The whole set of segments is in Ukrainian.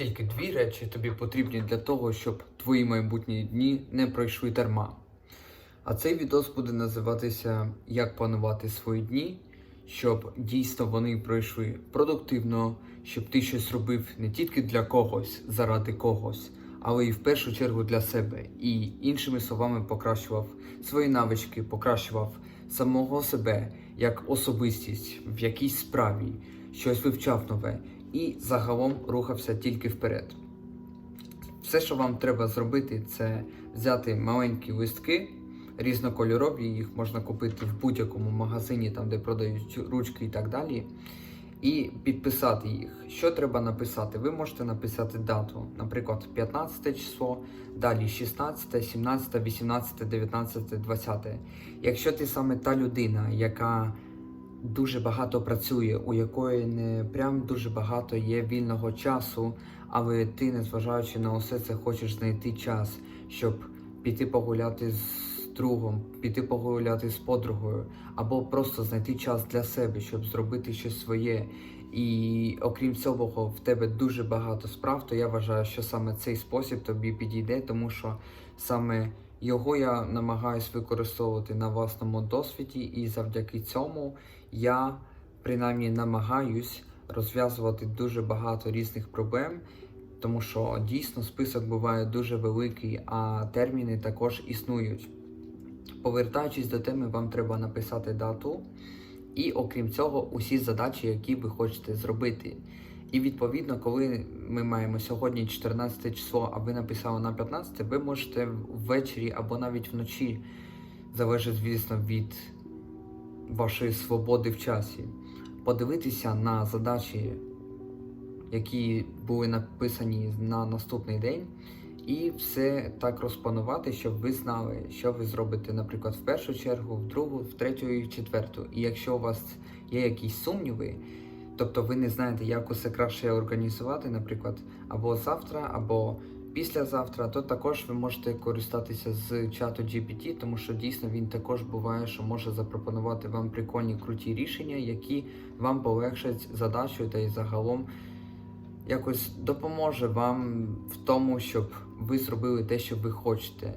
Тільки дві речі тобі потрібні для того, щоб твої майбутні дні не пройшли дарма. А цей відос буде називатися Як планувати свої дні, щоб дійсно вони пройшли продуктивно, щоб ти щось робив не тільки для когось, заради когось, але і в першу чергу для себе. І іншими словами покращував свої навички, покращував самого себе як особистість в якійсь справі, щось вивчав нове і загалом рухався тільки вперед. Все, що вам треба зробити, це взяти маленькі листки, різнокольорові, їх можна купити в будь-якому магазині, там де продають ручки і так далі. І підписати їх. Що треба написати? Ви можете написати дату, наприклад, 15 число, далі 16, 17, 18, 19, 20. Якщо ти саме та людина, яка дуже багато працює, у якої не прям дуже багато є вільного часу, але ти, незважаючи на усе це, хочеш знайти час, щоб піти погуляти з другом, піти погуляти з подругою, або просто знайти час для себе, щоб зробити щось своє. І окрім цього, в тебе дуже багато справ, то я вважаю, що саме цей спосіб тобі підійде, тому що саме його я намагаюсь використовувати на власному досвіді, і завдяки цьому я принаймні намагаюсь розв'язувати дуже багато різних проблем, тому що дійсно список буває дуже великий, а терміни також існують. Повертаючись до теми, вам треба написати дату, і окрім цього, усі задачі, які ви хочете зробити. І відповідно, коли ми маємо сьогодні 14 число, а ви написали на 15, ви можете ввечері або навіть вночі, залежить, звісно, від вашої свободи в часі, подивитися на задачі, які були написані на наступний день, і все так розпланувати, щоб ви знали, що ви зробите, наприклад, в першу чергу, в другу, в третю і в четверту. І якщо у вас є якісь сумніви, тобто ви не знаєте, як усе краще організувати, наприклад, або завтра, або післязавтра, то також ви можете користатися з чату GPT, тому що дійсно він також буває, що може запропонувати вам прикольні круті рішення, які вам полегшать задачу та й загалом якось допоможе вам в тому, щоб ви зробили те, що ви хочете.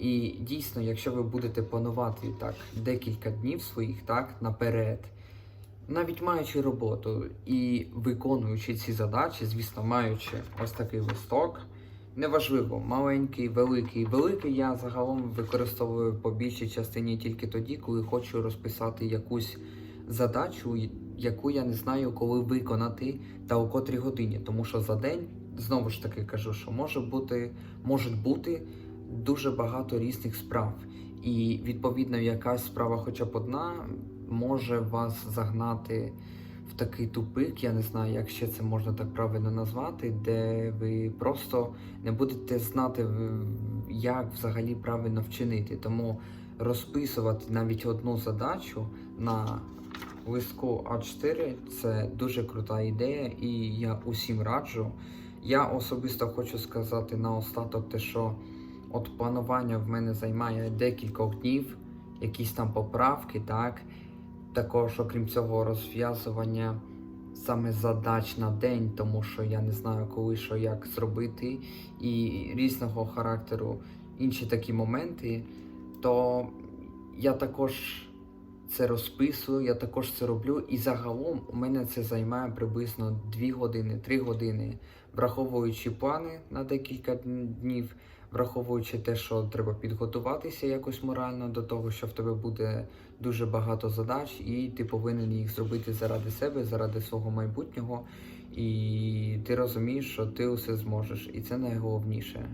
І дійсно, якщо ви будете планувати так декілька днів своїх так наперед, навіть маючи роботу і виконуючи ці задачі, звісно, маючи ось такий листок, неважливо, маленький, великий. Великий я загалом використовую по більшій частині тільки тоді, коли хочу розписати якусь задачу, яку я не знаю, коли виконати та у котрій годині. Тому що за день, знову ж таки кажу, що може бути, можуть бути дуже багато різних справ. І відповідно якась справа, хоча б одна, може вас загнати в такий тупик, я не знаю, як ще це можна так правильно назвати, де ви просто не будете знати, як взагалі правильно вчинити. Тому розписувати навіть одну задачу на листку А4 це дуже крута ідея, і я усім раджу. Я особисто хочу сказати наостаток те, що от планування в мене займає декілька днів, якісь там поправки, так. Також, окрім цього, розв'язування саме задач на день, тому що я не знаю, коли що як зробити, і різного характеру інші такі моменти, то я також це розписую, я також це роблю. І загалом у мене це займає приблизно 2 години, 3 години, враховуючи плани на декілька днів, враховуючи те, що треба підготуватися якось морально до того, що в тебе буде дуже багато задач, і ти повинен їх зробити заради себе, заради свого майбутнього. І ти розумієш, що ти усе зможеш, і це найголовніше.